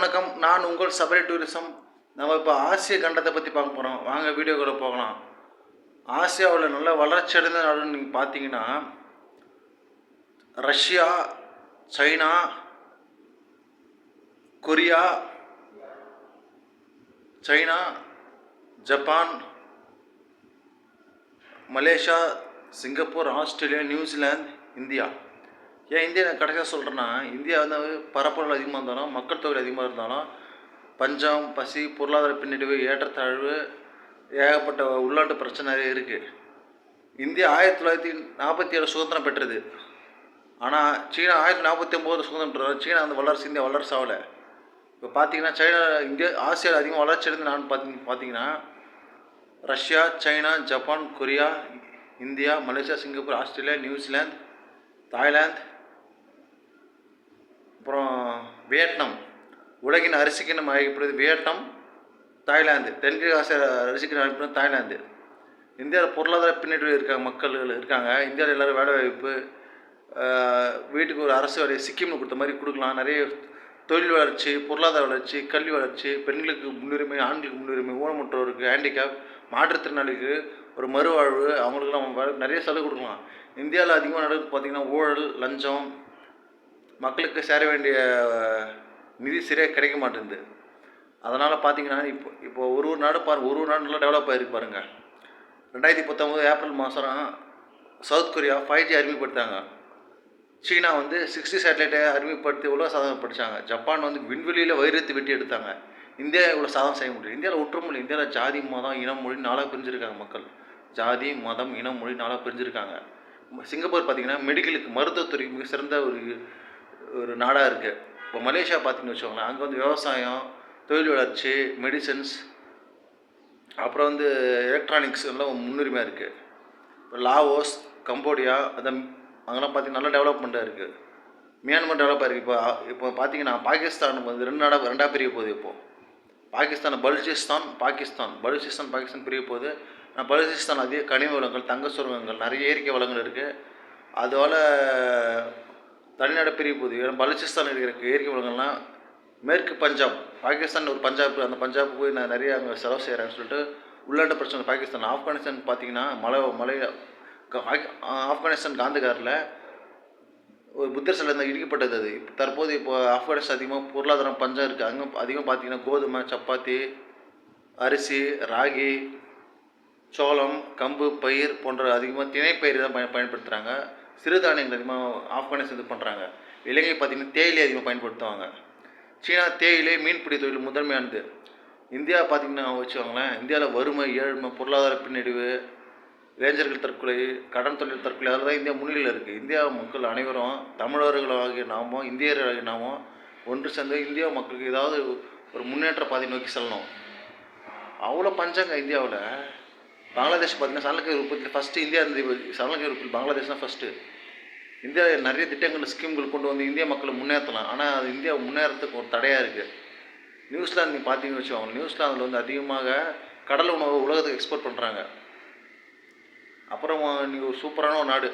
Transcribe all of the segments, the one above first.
வணக்கம். நான் உங்கள் சபரி டூரிசம். நம்ம இப்போ ஆசிய கண்டத்தை பற்றி பார்க்க போகிறோம் வாங்க வீடியோக்குள்ளே போகலாம். ஆசியாவில் நல்ல வளர்ச்சி அடைந்த நாடுன்னு நீங்கள் பார்த்தீங்கன்னா Russia China Korea China Japan Malaysia Singapore Australia New Zealand India. ஏன் இந்தியா நான் கடைசியாக சொல்கிறேன்னா இந்தியா வந்து பரப்பளவு அதிகமாக இருந்தாலும் மக்கள் தொகை அதிகமாக இருந்தாலும் பஞ்சம் பசி பொருளாதார பின்னடைவு ஏற்றத்தாழ்வு ஏகப்பட்ட உள்நாட்டு பிரச்சனை நிறைய இருக்குது இந்தியா ஆயிரத்தி தொள்ளாயிரத்தி நாற்பத்தி ஏழு சுதந்திரம் பெற்றது. ஆனால் சீனா ஆயிரத்தி நாற்பத்தி ஒம்பது சுதந்திரம் பெற்றது. சீனா வந்து வளர்ச்சி இந்தியா வளர்ச்சி ஆகலை. இப்போ பார்த்தீங்கன்னா சைனா இந்தியா ஆசியாவில் அதிகமாக வளர்ச்சி அடைந்து நான் பார்த்தி பார்த்தீங்கன்னா Russia China Japan Korea India Malaysia Singapore Australia New Zealand Thailand அப்புறம் வியட்நாம். உலகின் அரிசிக்கிணம் அழைக்கப்படுது வியட்நாம் தாய்லாந்து. தென்கிழக்கு ஆசிய அரிசிக்கிணம் அழைக்கப்படுது தாய்லாந்து. இந்தியாவில் பொருளாதார பின்னடைவு இருக்காங்க மக்கள் இருக்காங்க. இந்தியாவில் எல்லோரும் வேலை வாய்ப்பு வீட்டுக்கு ஒரு அரசு வேலையை சிக்கிம்னு கொடுத்த மாதிரி கொடுக்கலாம். நிறைய தொழில் வளர்ச்சி பொருளாதார வளர்ச்சி கல்வி வளர்ச்சி பெண்களுக்கு முன்னுரிமை ஆண்களுக்கு முன்னுரிமை ஊனமுற்றோருக்கு ஹேண்டிகேப் மாற்றுத்திறனாளிக்கு ஒரு மறுவாழ்வு அவங்களுக்குலாம் நிறைய செலவு கொடுக்கலாம். இந்தியாவில் அதிகமாக நடக்குது பார்த்திங்கன்னா ஊழல் லஞ்சம் மக்களுக்கு சேர வேண்டிய நிதி சரியாக கிடைக்க மாட்டேங்குது அதனால் பார்த்தீங்கன்னா இப்போ இப்போ ஒரு ஒரு நாடு பாரு ஒரு ஒரு நாடு நல்லா டெவலப் ஆகிருக்கு பாருங்கள் ரெண்டாயிரத்தி பத்தொம்போது ஏப்ரல் மாதம் சவுத் கொரியா ஃபைவ் ஜி அறிமுகப்படுத்தாங்க சீனா வந்து சிக்ஸ்டி சேட்டலைட்டை அறிமுகப்படுத்தி இவ்வளோ சாதனை படித்தாங்க ஜப்பான் வந்து விண்வெளியில் வைரத்தை வெட்டி எடுத்தாங்க. இந்தியா இவ்வளோ சாதனை செய்ய முடியும் இந்தியாவில் ஒற்றுமொழி இந்தியாவில் ஜாதி மதம் இனம் மொழி நாளாக பிரிஞ்சிருக்காங்க மக்கள். ஜாதி மதம் இனம் மொழி நாளாக பிரிஞ்சிருக்காங்க. சிங்கப்பூர் பார்த்திங்கன்னா மெடிக்கலுக்கு மருத்துவத்துறைக்கு மிக சிறந்த ஒரு ஒரு நாடாக இருக்குது இப்போ மலேசியா பார்த்தீங்கன்னு வச்சுக்கோங்களேன் அங்கே வந்து விவசாயம் தொழில் வளர்ச்சி மெடிசன்ஸ் அப்புறம் வந்து எலக்ட்ரானிக்ஸ் எல்லாம் முன்னுரிமையாக இருக்குது இப்போ லாவோஸ் கம்போடியா அந்த அங்கெல்லாம் பார்த்தீங்கன்னா நல்லா டெவலப்மெண்ட்டாக இருக்குது மியான்மர் டெவலப் ஆகிருக்கு இப்போ இப்போ பார்த்தீங்கன்னா பாகிஸ்தான் வந்து ரெண்டு நாடாக ரெண்டாக பிரிய போகுது இப்போது பாகிஸ்தான் பலுச்சிஸ்தான் பாகிஸ்தான். பலுச்சிஸ்தான் பாகிஸ்தான் பிரிய போகுது. ஆனால் பலுச்சிஸ்தான் அதிக கனிம வளங்கள் தங்க சுரங்கங்கள் நிறைய இயற்கை வளங்கள் இருக்குது அதோட தனிநாடு பெரிய பகுதி பலுச்சிஸ்தான் இருக்கிற இயற்கை வளங்கள்லாம் மேற்கு பஞ்சாப் பாகிஸ்தான் ஒரு பஞ்சாப் அந்த பஞ்சாப் போய் நான் நிறைய அங்கே செலவு செய்கிறேன்னு சொல்லிட்டு உள்நாட்டு பிரச்சனை பாகிஸ்தான். ஆப்கானிஸ்தான் பார்த்தீங்கன்னா மலை மலை ஆப்கானிஸ்தான் காந்தகாரில் ஒரு புத்தர் சிலை இருந்தால் இடிக்கப்பட்டது அது. இப்போ தற்போது இப்போ ஆப்கானிஸ்தான் அதிகமாக பொருளாதாரம் பஞ்சம் இருக்குது அங்கே அதிகமாக பார்த்தீங்கன்னா கோதுமை சப்பாத்தி அரிசி ராகி சோளம் கம்பு பயிர் போன்ற அதிகமாக திணைப்பயிர் தான் பயன் பயன்படுத்துகிறாங்க சிறுதானியங்கள் அதிகமாக ஆப்கானிஸ்தான் இது பண்ணுறாங்க இலங்கை பார்த்திங்கன்னா தேயிலை அதிகமாக பயன்படுத்துவாங்க. சீனா தேயிலை மீன்பிடி தொழில் முதன்மையானது. இந்தியா பார்த்திங்கன்னா வச்சுக்கோங்களேன் இந்தியாவில் வறுமை ஏழ்மை பொருளாதார பின்னடைவு இளைஞர்கள் தற்கொலை கடன் தொழில் தற்கொலை அதில் தான் இந்தியா முன்னிலையில் இருக்குது இந்தியா மக்கள் அனைவரும் தமிழர்களாகிய நாமும் இந்தியர்களாகிய நாமும் ஒன்று சேர்ந்து இந்தியா மக்களுக்கு ஏதாவது ஒரு முன்னேற்ற பாதை நோக்கி செல்லணும். அவ்வளோ பஞ்சங்க இந்தியாவில். பங்களாதேஷ் பார்த்தீங்கன்னா சணலக்கயிறு உற்பத்தியில் ஃபஸ்ட்டு இந்தியா இருந்தது சணலக்கயிறு உற்பத்தி பங்களாதேஷ் தான் ஃபஸ்ட்டு இந்தியா நிறைய திட்டங்கள் ஸ்கீம்கள் கொண்டு வந்து இந்திய மக்களை முன்னேற்றலாம். ஆனால் அது இந்தியா முன்னேறத்துக்கு ஒரு தடையாக இருக்குது நியூசிலாந்து நீங்கள் பார்த்தீங்கன்னு வச்சுக்கோங்க நியூசிலாந்தில் வந்து அதிகமாக கடல் உணவு உலகத்துக்கு எக்ஸ்போர்ட் பண்ணுறாங்க அப்புறம் நீங்கள் ஒரு சூப்பரான ஒரு நாடு.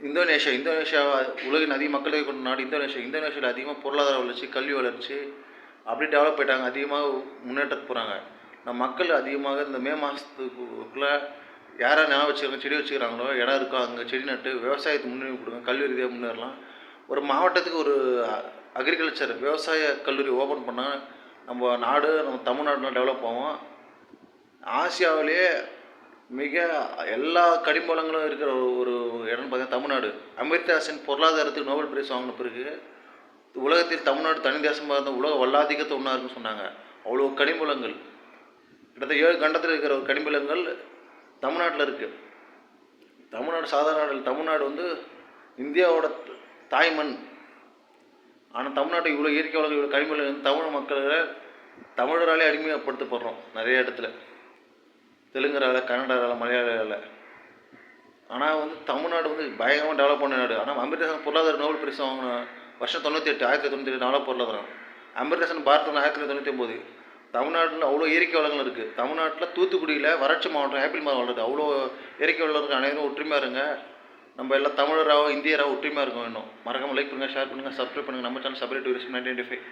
இந்தோனேஷியா இந்தோனேஷியா உலகின் அதிக மக்களுக்கு கொண்ட நாடு இந்தோனேஷியா. இந்தோனேஷியாவில் அதிகமாக பொருளாதார வளர்ச்சி கல்வி வளர்ச்சி அப்படி டெவலப் ஆயிட்டாங்க. அதிகமாக முன்னேற்றத்துக்கு போகிறாங்க நம்ம மக்கள் அதிகமாக இந்த மே மாதத்துக்குள்ளே யாரை நிலம் வச்சுருக்காங்க செடி வச்சுக்கிறாங்களோ இடம் இருக்கோ அங்கே செடி நட்டு விவசாயத்துக்கு முன்னுரிமை கொடுங்க கல்வி ரீதியாக முன்னேறலாம். ஒரு மாவட்டத்துக்கு ஒரு அக்ரிகல்ச்சர் விவசாய கல்லூரி ஓப்பன் பண்ணால் நம்ம நாடு நம்ம தமிழ்நாடுலாம் டெவலப் ஆகும். ஆசியாவிலேயே மிக எல்லா கனிமூலங்களும் இருக்கிற ஒரு ஒரு இடம்னு பார்த்தீங்கன்னா தமிழ்நாடு. அமிர்தாசன் பொருளாதாரத்துக்கு நோபல் பிரைஸ் வாங்கின பிறகு உலகத்தில் தமிழ்நாடு தனி தேசமாக இருந்த உலக வல்லாதிக்கத்தை ஒன்றா இருக்குன்னு சொன்னாங்க. அவ்வளோ கனிமூலங்கள். கிட்டத்தட்ட ஏழு கண்டத்தில் இருக்கிற ஒரு கனிமூலங்கள் தமிழ்நாட்டில் இருக்குது தமிழ்நாடு சாதாரண நாடு தமிழ்நாடு வந்து இந்தியாவோட தாய்மண். ஆனால் தமிழ்நாட்டை இவ்வளோ இயற்கை வளங்கள் இவ்வளோ கனிமலங்கள் வந்து தமிழ் மக்களை தமிழராலே அடிமைப்படுத்தப்படுறோம் நிறைய இடத்துல. தெலுங்குறால கன்னடரால மலையாளால ஆனால் வந்து தமிழ்நாடு வந்து பயங்கரமாக டெவலப் பண்ண நாடு. ஆனால் அமிர்தசன் பொருளாதார நோபல் பரிசு வாங்கின வருஷம் தொண்ணூற்றி எட்டு ஆயிரத்தி தொண்ணூற்றி எட்டு நாலாவது பொருளாதாரம். அமிர்தசன் பாரத் ஆயிரத்தி தொள்ளாயிரத்தி தொண்ணூற்றி ஒம்பது தமிழ்நாட்டில் அவ்வளோ இயற்கை வளங்கள் இருக்குது தமிழ்நாட்டில் தூத்துக்குடியில் வறட்சி மாவட்டம் ஆப்பிள் மரம் வளருது அவ்வளோ இயற்கை வளங்கள் அனைவரும் ஒற்றுமையாக இருங்க. நம்ம எல்லாம் தமிழராக இந்தியராகவும் ஒற்றுமையாக இருக்கும் இன்னும் மறக்காமல் லைக் பண்ணுங்கள் ஷேர் பண்ணுங்கள் சப்ஸ்கிரைப் பண்ணுங்கள் நம்ம சேனல் சப்ரேட் டூரிஸ்ட் நைன்டி ஃபைவ்